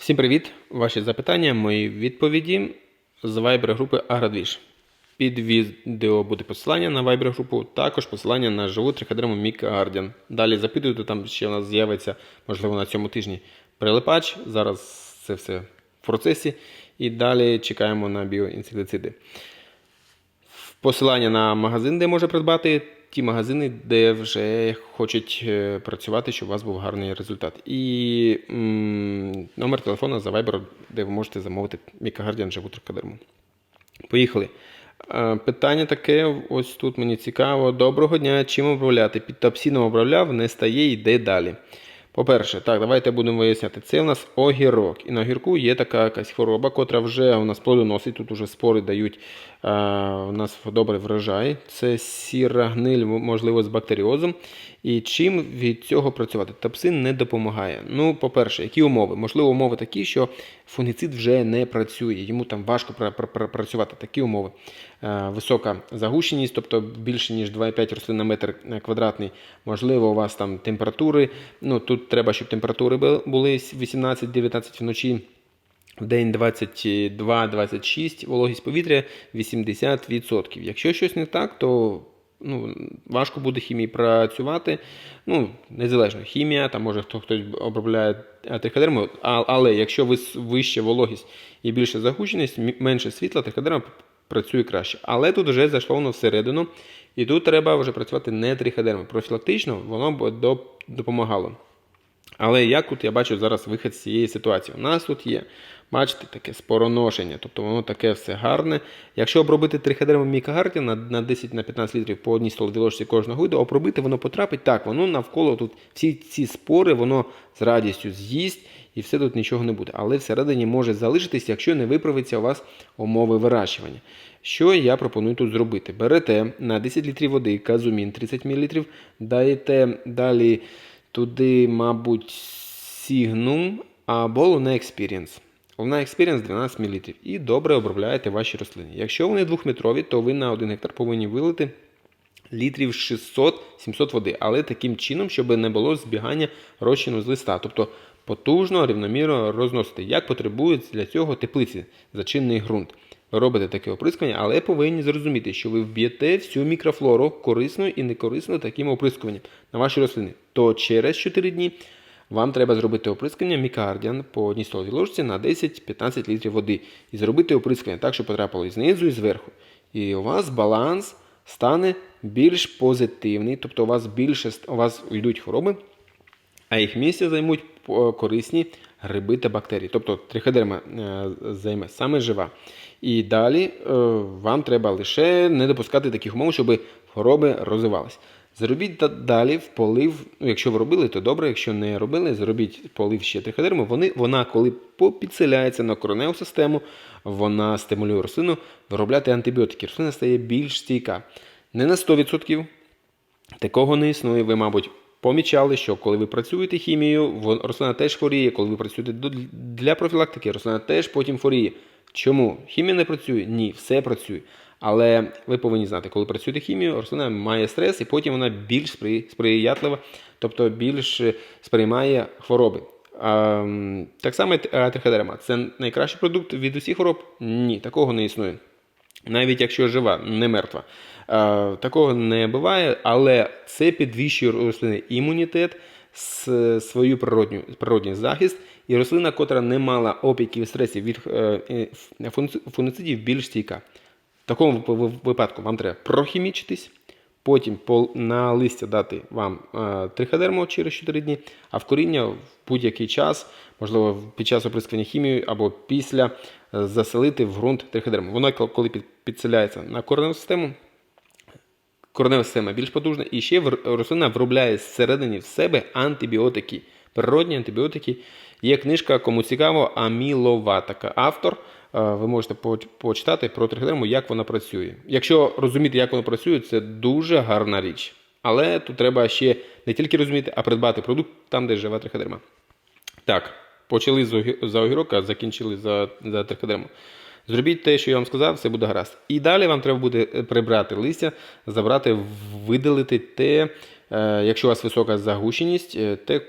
Всім привіт! Ваші запитання, мої відповіді з Viber групи Аградвіж. Під відео буде посилання на Viber групу, також посилання на живу триходерму Мік Гардіан. Далі запитуйте, там ще у нас з'явиться, можливо, на цьому тижні прилипач. Зараз це все в процесі. І далі чекаємо на біоінсектициди. Посилання на магазин, де може придбати, ті магазини, де вже хочуть е, працювати, щоб у вас був гарний результат. І м, номер телефону за Viber, де ви можете замовити Мікагардіан живу трикадерму. Поїхали. Е, Питання таке: ось тут мені цікаво. Доброго дня. Чим обробляти? Під топсіном обробляв, не стає, йде далі. По-перше, так, давайте будемо виясняти. Це у нас огірок. І на огірку є така якась хвороба, котра вже у нас плодоносить. Тут уже спори дають а, у нас добрий врожай. Це сіра гниль, можливо, з бактеріозом. І чим від цього працювати? Топсин не допомагає. Ну, по-перше, які умови? Можливо, умови такі, що фунгіцид вже не працює, йому там важко пра- пра- пра- працювати. Такі умови. Е, Висока загущеність, тобто більше ніж 2,5 рослин на метр е, квадратний. Можливо, у вас там температури. Ну тут треба, щоб температури були 18-19 вночі. В день 22-26, вологість повітря 80%. Якщо щось не так, то ну, важко буде хімії працювати. Ну, незалежно, хімія, там може хто хтось обробляє триходермою, а, але якщо вища вологість і більша загущеність, менше світла, триходерма працює краще. Але тут вже зайшло воно всередину, і тут треба вже працювати не триходермою. Профілактично воно б допомагало. Але як тут я бачу зараз вихід з цієї ситуації? У нас тут є, бачите, таке спороношення, тобто воно таке все гарне. Якщо обробити триходермом мікагарді на, на 10-15 літрів по одній столовій кожного виду, обробити воно потрапить, так, воно навколо тут всі ці спори, воно з радістю з'їсть і все тут нічого не буде. Але всередині може залишитись, якщо не виправиться у вас умови вирощування. Що я пропоную тут зробити? Берете на 10 літрів води казумін 30 мл, даєте далі туди, мабуть, Signum або Luna Experience. Luna Experience 12 мл. І добре обробляєте ваші рослини. Якщо вони двохметрові, то ви на 1 гектар повинні вилити літрів 600-700 води, але таким чином, щоб не було збігання розчину з листа. Тобто потужно, рівномірно розносити, як потребують для цього теплиці, зачинний ґрунт. Робите таке оприскування, але повинні зрозуміти, що ви вб'єте всю мікрофлору корисною і некорисною таким оприскуванням на ваші рослини. То через 4 дні вам треба зробити оприскування мікардіан по одній столовій ложці на 10-15 літрів води. І зробити оприскування так, щоб потрапило і знизу, і зверху. І у вас баланс стане більш позитивний, тобто у вас більше у вас йдуть хвороби, а їх місце займуть е, корисні гриби та бактерії. Тобто триходерма е, займе саме жива. І далі е, вам треба лише не допускати таких умов, щоб хвороби розвивались. Зробіть далі в полив, ну якщо ви робили, то добре, якщо не робили, зробіть полив ще триходерми. Вони, вона, коли попідселяється на кореневу систему, вона стимулює рослину виробляти антибіотики. Рослина стає більш стійка. Не на 100%, Такого не існує. Ви, мабуть, помічали, що коли ви працюєте хімією, рослина теж хворіє. Коли ви працюєте для профілактики, рослина теж потім хворіє. Чому? Хімія не працює? Ні, все працює. Але ви повинні знати, коли працюєте хімією, рослина має стрес, і потім вона більш сприятлива, тобто більш сприймає хвороби. Так само триходерма. Це найкращий продукт від усіх хвороб? Ні, такого не існує. Навіть якщо жива, не мертва. Такого не буває, але це підвищує рослини імунітет, свою природню, природній захист, і рослина, котра не мала опіків і стресів від е, е, фунгіцидів, більш стійка. В такому вип- вип- випадку вам треба прохімічитись, потім на листя дати вам е, через 4 дні, а в коріння в будь-який час, можливо, під час оприскування хімією або після заселити в ґрунт триходерму. Воно, коли підселяється на кореневу систему, коренева система більш потужна, і ще рослина виробляє зсередині в себе антибіотики, природні антибіотики. Є книжка, кому цікаво, Амілова, автор. Е, Ви можете почитати про триходерму, як вона працює. Якщо розуміти, як вона працює, це дуже гарна річ. Але тут треба ще не тільки розуміти, а придбати продукт там, де живе триходерма. Так, почали за огірок, а закінчили за, за триходерму. Зробіть те, що я вам сказав, все буде гаразд. І далі вам треба буде е, прибрати листя, забрати, видалити те, е, якщо у вас висока загущеність, те,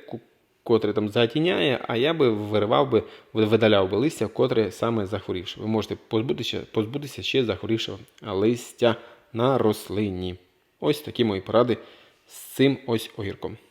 котре там затіняє, а я би виривав би, видаляв би листя, котре саме захворівше. Ви можете позбутися, позбутися ще захворівшого листя на рослині. Ось такі мої поради з цим ось огірком.